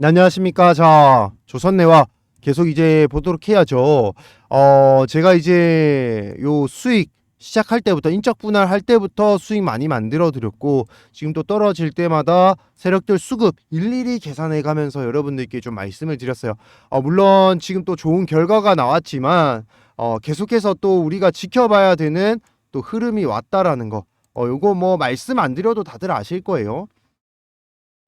네, 안녕하십니까. 자, 조선내와 계속 이제 보도록 해야죠. 어, 제가 이제 요 수익 시작할 때부터 인적 분할할 때부터 수익 많이 만들어 드렸고 지금 또 떨어질 때마다 세력들 수급 일일이 계산해 가면서 여러분들께 좀 말씀을 드렸어요. 어, 물론 지금 또 좋은 결과가 나왔지만 어, 계속해서 또 우리가 지켜봐야 되는 또 흐름이 왔다라는 거. 어, 요거 뭐 말씀 안 드려도 다들 아실 거예요.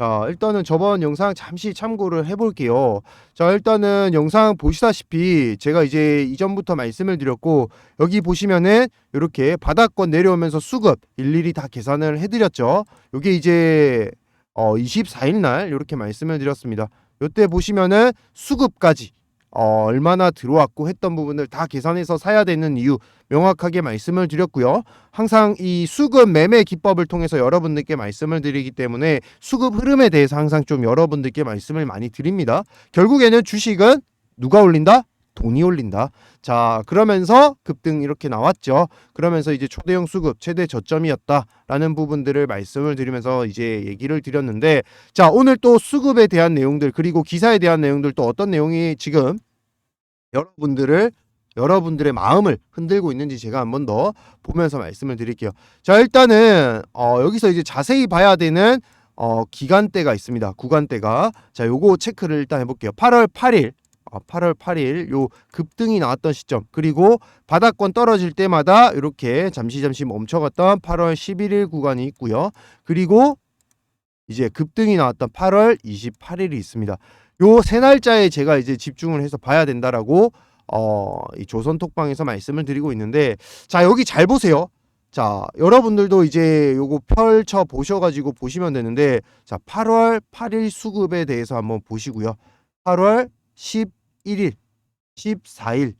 자, 일단은 저번 영상 잠시 참고를 해볼게요. 자, 일단은 영상 보시다시피 제가 이제 이전부터 말씀을 드렸고 여기 보시면은 이렇게 바닥권 내려오면서 수급 일일이 다 계산을 해드렸죠. 요게 이제 어 24일 날 이렇게 말씀을 드렸습니다. 요때 보시면은 수급까지 어 얼마나 들어왔고 했던 부분을 다 계산해서 사야 되는 이유 명확하게 말씀을 드렸고요. 항상 이 수급 매매 기법을 통해서 여러분들께 말씀을 드리기 때문에 수급 흐름에 대해서 항상 좀 여러분들께 말씀을 많이 드립니다. 결국에는 주식은 누가 올린다? 돈이 올린다. 자, 그러면서 급등 이렇게 나왔죠. 그러면서 이제 초대형 수급 최대 저점이었다라는 부분들을 말씀을 드리면서 이제 얘기를 드렸는데 자, 오늘 또 수급에 대한 내용들 그리고 기사에 대한 내용들 또 어떤 내용이 지금 여러분들을 여러분들의 마음을 흔들고 있는지 제가 한 번 더 보면서 말씀을 드릴게요. 자, 일단은 어, 여기서 이제 자세히 봐야 되는 어, 기간대가 있습니다. 구간대가. 자, 요거 체크를 일단 해볼게요. 8월 8일. 어, 8월 8일 요 급등이 나왔던 시점 그리고 바닥권 떨어질 때마다 이렇게 잠시 잠시 멈춰갔던 8월 11일 구간이 있고요. 그리고 이제 급등이 나왔던 8월 28일이 있습니다. 요 세 날짜에 제가 이제 집중을 해서 봐야 된다라고 어, 이 조선 톡방에서 말씀을 드리고 있는데 자, 여기 잘 보세요. 자, 여러분들도 이제 요거 펼쳐 보셔 가지고 보시면 되는데 자, 8월 8일 수급에 대해서 한번 보시고요. 8월 11일, 14일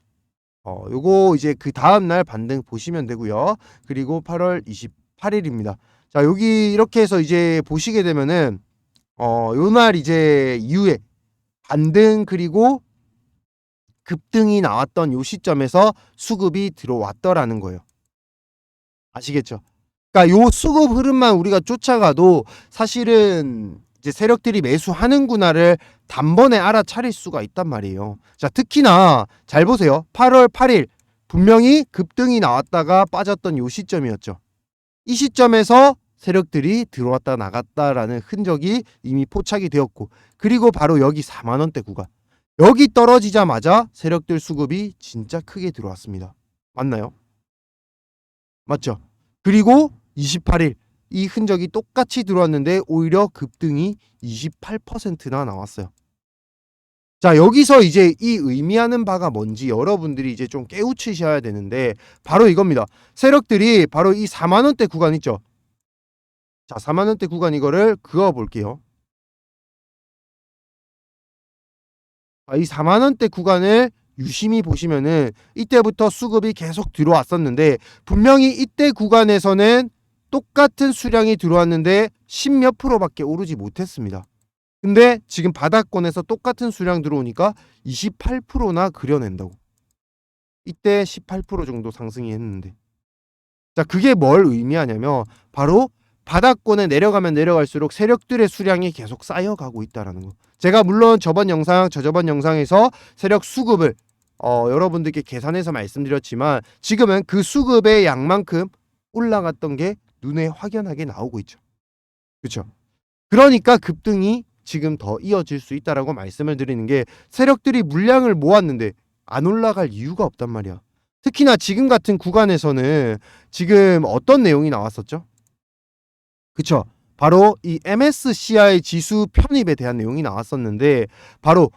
어, 요거 이제 그 다음 날 반등 보시면 되고요. 그리고 8월 28일입니다. 자, 여기 이렇게 해서 이제 보시게 되면은 어, 요 날 이제 이후에 반등 그리고 급등이 나왔던 요 시점에서 수급이 들어왔더라는 거예요. 아시겠죠? 그러니까 요 수급 흐름만 우리가 쫓아가도 사실은 이제 세력들이 매수하는구나를 단번에 알아차릴 수가 있단 말이에요. 자, 특히나 잘 보세요. 8월 8일 분명히 급등이 나왔다가 빠졌던 요 시점이었죠. 이 시점에서 세력들이 들어왔다 나갔다라는 흔적이 이미 포착이 되었고 그리고 바로 여기 4만 원대 구간 여기 떨어지자마자 세력들 수급이 진짜 크게 들어왔습니다. 맞나요? 맞죠? 그리고 28일 이 흔적이 똑같이 들어왔는데 오히려 급등이 28%나 나왔어요. 자, 여기서 이제 이 의미하는 바가 뭔지 여러분들이 이제 좀 깨우치셔야 되는데 바로 이겁니다. 세력들이 바로 이 4만 원대 구간 있죠. 자, 4만 원대 구간 이거를 그어 볼게요. 아, 이 4만 원대 구간을 유심히 보시면은 이때부터 수급이 계속 들어왔었는데 분명히 이때 구간에서는 똑같은 수량이 들어왔는데 10몇 프로밖에 오르지 못했습니다. 근데 지금 바닥권에서 똑같은 수량 들어오니까 28%나 그려낸다고. 이때 18% 정도 상승이 했는데. 자, 그게 뭘 의미하냐면 바로 바닥권에 내려가면 내려갈수록 세력들의 수량이 계속 쌓여가고 있다라는 거. 제가 물론 저번 영상, 저저번 영상에서 세력 수급을 어, 여러분들께 계산해서 말씀드렸지만 지금은 그 수급의 양만큼 올라갔던 게 눈에 확연하게 나오고 있죠. 그렇죠? 그러니까 급등이 지금 더 이어질 수 있다라고 말씀을 드리는 게 세력들이 물량을 모았는데 안 올라갈 이유가 없단 말이야. 특히나 지금 같은 구간에서는 지금 어떤 내용이 나왔었죠? 그쵸? 바로 이 MSCI 지수 편입에 대한 내용이 나왔었는데 바로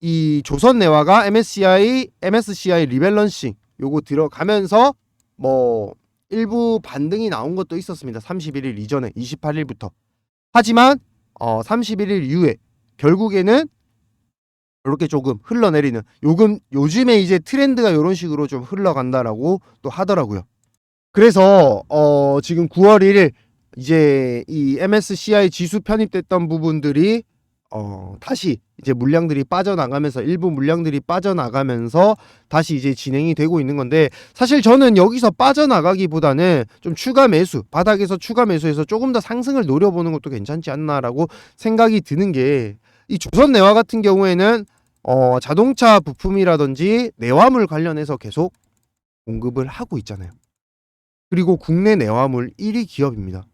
이 조선 내화가 MSCI MSCI 리밸런싱 요거 들어가면서 뭐 일부 반등이 나온 것도 있었습니다. 31일 이전에 28일부터. 하지만 어 31일 이후에 결국에는 이렇게 조금 흘러내리는 요금 요즘에 이제 트렌드가 이런 식으로 좀 흘러간다라고 또 하더라고요. 그래서 어 지금 9월 1일 이제 이 MSCI 지수 편입됐던 부분들이 어 다시 이제 물량들이 빠져나가면서 일부 물량들이 빠져나가면서 다시 이제 진행이 되고 있는 건데 사실 저는 여기서 빠져나가기보다는 좀 추가 매수 바닥에서 추가 매수해서 조금 더 상승을 노려보는 것도 괜찮지 않나라고 생각이 드는 게 이 조선 내화 같은 경우에는 어, 자동차 부품이라든지 내화물 관련해서 계속 공급을 하고 있잖아요. 그리고 국내 내화물 1위 기업입니다.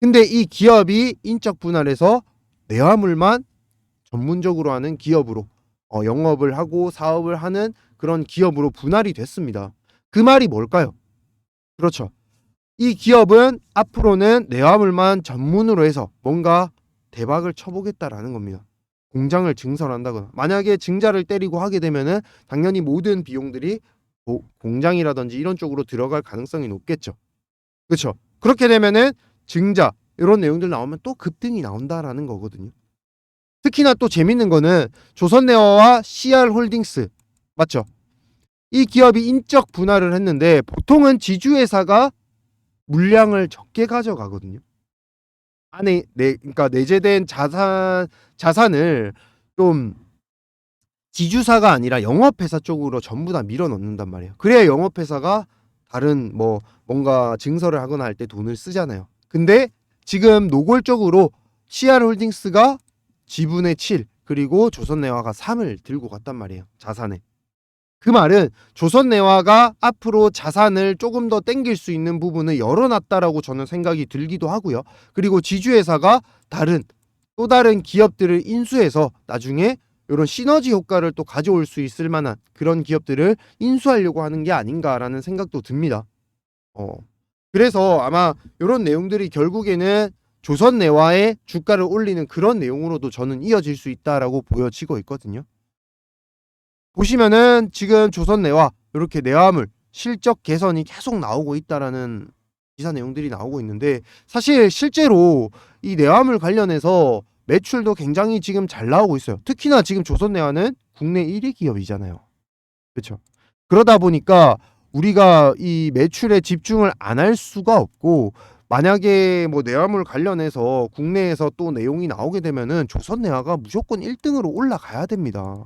근데 이 기업이 인적 분할해서 내화물만 전문적으로 하는 기업으로 어, 영업을 하고 사업을 하는 그런 기업으로 분할이 됐습니다. 그 말이 뭘까요? 그렇죠. 이 기업은 앞으로는 내 화물만 전문으로 해서 뭔가 대박을 쳐보겠다라는 겁니다. 공장을 증설한다거나 만약에 증자를 때리고 하게 되면은 당연히 모든 비용들이 고- 공장이라든지 이런 쪽으로 들어갈 가능성이 높겠죠. 그렇죠. 그렇게 되면은 증자 이런 내용들 나오면 또 급등이 나온다라는 거거든요. 특히나 또 재밌는 거는 조선네어와 CR홀딩스 맞죠? 이 기업이 인적 분할을 했는데 보통은 지주회사가 물량을 적게 가져가거든요. 안에 내 그러니까 내재된 자산 자산을 좀 지주사가 아니라 영업회사 쪽으로 전부 다 밀어 넣는단 말이에요. 그래야 영업회사가 다른 뭐 뭔가 증설을 하거나 할 때 돈을 쓰잖아요. 근데 지금 노골적으로 CR홀딩스가 지분의 7 그리고 조선내화가 3을 들고 갔단 말이에요. 자산에. 그 말은 조선내화가 앞으로 자산을 조금 더 땡길 수 있는 부분을 열어놨다라고 저는 생각이 들기도 하고요. 그리고 지주회사가 다른 또 다른 기업들을 인수해서 나중에 이런 시너지 효과를 또 가져올 수 있을 만한 그런 기업들을 인수하려고 하는 게 아닌가라는 생각도 듭니다. 어. 그래서 아마 이런 내용들이 결국에는 조선 내화의 주가를 올리는 그런 내용으로도 저는 이어질 수 있다라고 보여지고 있거든요. 보시면은 지금 조선 내화 이렇게 내화물 실적 개선이 계속 나오고 있다라는 기사 내용들이 나오고 있는데 사실 실제로 이 내화물 관련해서 매출도 굉장히 지금 잘 나오고 있어요. 특히나 지금 조선 내화는 국내 1위 기업이잖아요. 그렇죠. 그러다 보니까 우리가 이 매출에 집중을 안 할 수가 없고 만약에 뭐 내화물 관련해서 국내에서 또 내용이 나오게 되면은 조선 내화가 무조건 1등으로 올라가야 됩니다.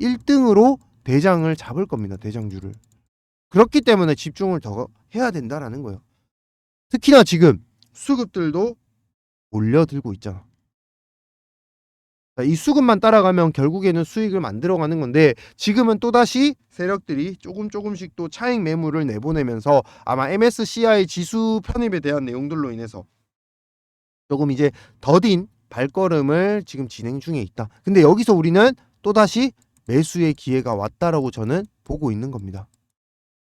1등으로 대장을 잡을 겁니다. 대장주를. 그렇기 때문에 집중을 더 해야 된다라는 거예요. 특히나 지금 수급들도 올려들고 있잖아. 자, 이 수급만 따라가면 결국에는 수익을 만들어가는 건데 지금은 또다시 세력들이 조금 조금씩 또 차익 매물을 내보내면서 아마 MSCI 지수 편입에 대한 내용들로 인해서 조금 이제 더딘 발걸음을 지금 진행 중에 있다. 근데 여기서 우리는 또다시 매수의 기회가 왔다라고 저는 보고 있는 겁니다.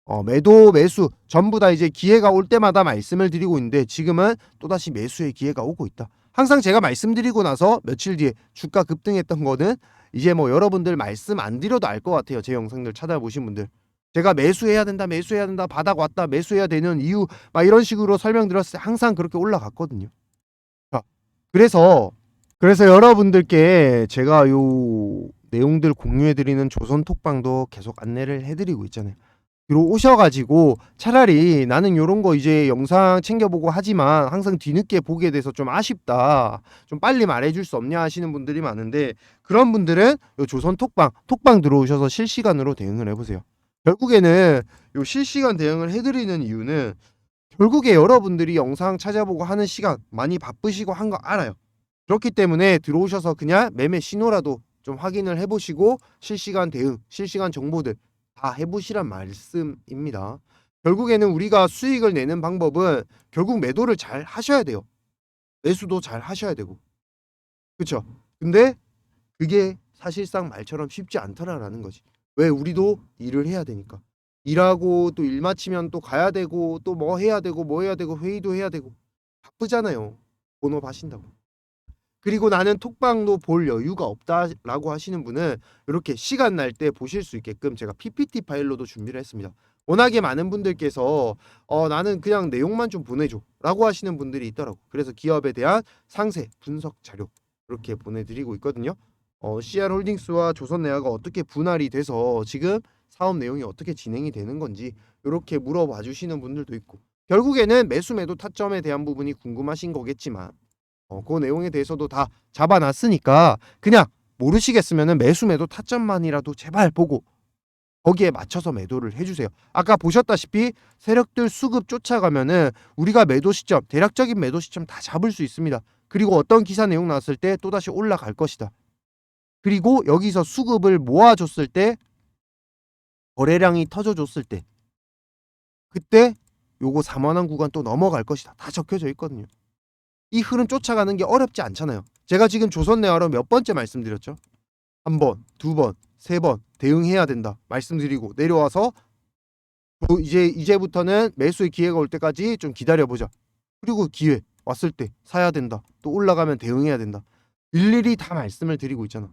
어, 매도 매수 전부 다 이제 기회가 올 때마다 말씀을 드리고 있는데 지금은 또다시 매수의 기회가 오고 있다. 항상 제가 말씀드리고 나서 며칠 뒤에 주가 급등했던 거는 이제 뭐 여러분들 말씀 안 드려도 알 것 같아요. 제 영상들 찾아보신 분들. 제가 매수해야 된다, 매수해야 된다, 바닥 왔다, 매수해야 되는 이유 막 이런 식으로 설명드렸을 때 항상 그렇게 올라갔거든요. 자, 그래서 그래서 여러분들께 제가 요 내용들 공유해 드리는 조선 톡방도 계속 안내를 해 드리고 있잖아요. 들어오셔가지고 차라리 나는 요런 거 이제 영상 챙겨보고 하지만 항상 뒤늦게 보게 돼서 좀 아쉽다. 좀 빨리 말해줄 수 없냐 하시는 분들이 많은데 그런 분들은 요 조선 톡방, 톡방 들어오셔서 실시간으로 대응을 해보세요. 결국에는 요 실시간 대응을 해드리는 이유는 결국에 여러분들이 영상 찾아보고 하는 시간 많이 바쁘시고 한 거 알아요. 그렇기 때문에 들어오셔서 그냥 매매 신호라도 좀 확인을 해보시고 실시간 대응, 실시간 정보들 다 해보시란 말씀입니다. 결국에는 우리가 수익을 내는 방법은 결국 매도를 잘 하셔야 돼요. 매수도 잘 하셔야 되고. 그렇죠? 근데 그게 사실상 말처럼 쉽지 않더라라는 거지. 왜 우리도 일을 해야 되니까. 일하고 또 일 마치면 또 가야 되고 또 뭐 해야 되고 뭐 해야 되고 회의도 해야 되고 바쁘잖아요. 본업 하신다고. 그리고 나는 톡방도 볼 여유가 없다라고 하시는 분은 이렇게 시간 날 때 보실 수 있게끔 제가 PPT 파일로도 준비를 했습니다. 워낙에 많은 분들께서 어 나는 그냥 내용만 좀 보내줘 라고 하시는 분들이 있더라고. 그래서 기업에 대한 상세 분석 자료 이렇게 보내드리고 있거든요. 어, CR홀딩스와 조선내화가 어떻게 분할이 돼서 지금 사업 내용이 어떻게 진행이 되는 건지 이렇게 물어봐 주시는 분들도 있고 결국에는 매수 매도 타점에 대한 부분이 궁금하신 거겠지만 어, 그 내용에 대해서도 다 잡아놨으니까 그냥 모르시겠으면은 매수 매도 타점만이라도 제발 보고 거기에 맞춰서 매도를 해주세요. 아까 보셨다시피 세력들 수급 쫓아가면은 우리가 매도 시점, 대략적인 매도 시점 다 잡을 수 있습니다. 그리고 어떤 기사 내용 나왔을 때 또다시 올라갈 것이다. 그리고 여기서 수급을 모아줬을 때 거래량이 터져줬을 때 그때 요거 4만원 구간 또 넘어갈 것이다. 다 적혀져 있거든요. 이 흐름 쫓아가는 게 어렵지 않잖아요. 제가 지금 조선 내화로 몇 번째 말씀드렸죠? 한 번, 두 번, 세 번 대응해야 된다. 말씀드리고 내려와서 또 이제 이제부터는 매수의 기회가 올 때까지 좀 기다려 보자. 그리고 기회 왔을 때 사야 된다. 또 올라가면 대응해야 된다. 일일이 다 말씀을 드리고 있잖아.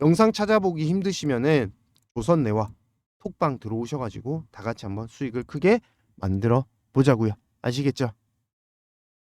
영상 찾아보기 힘드시면은 조선내화 톡방 들어오셔가지고 다 같이 한번 수익을 크게 만들어 보자고요. 아시겠죠?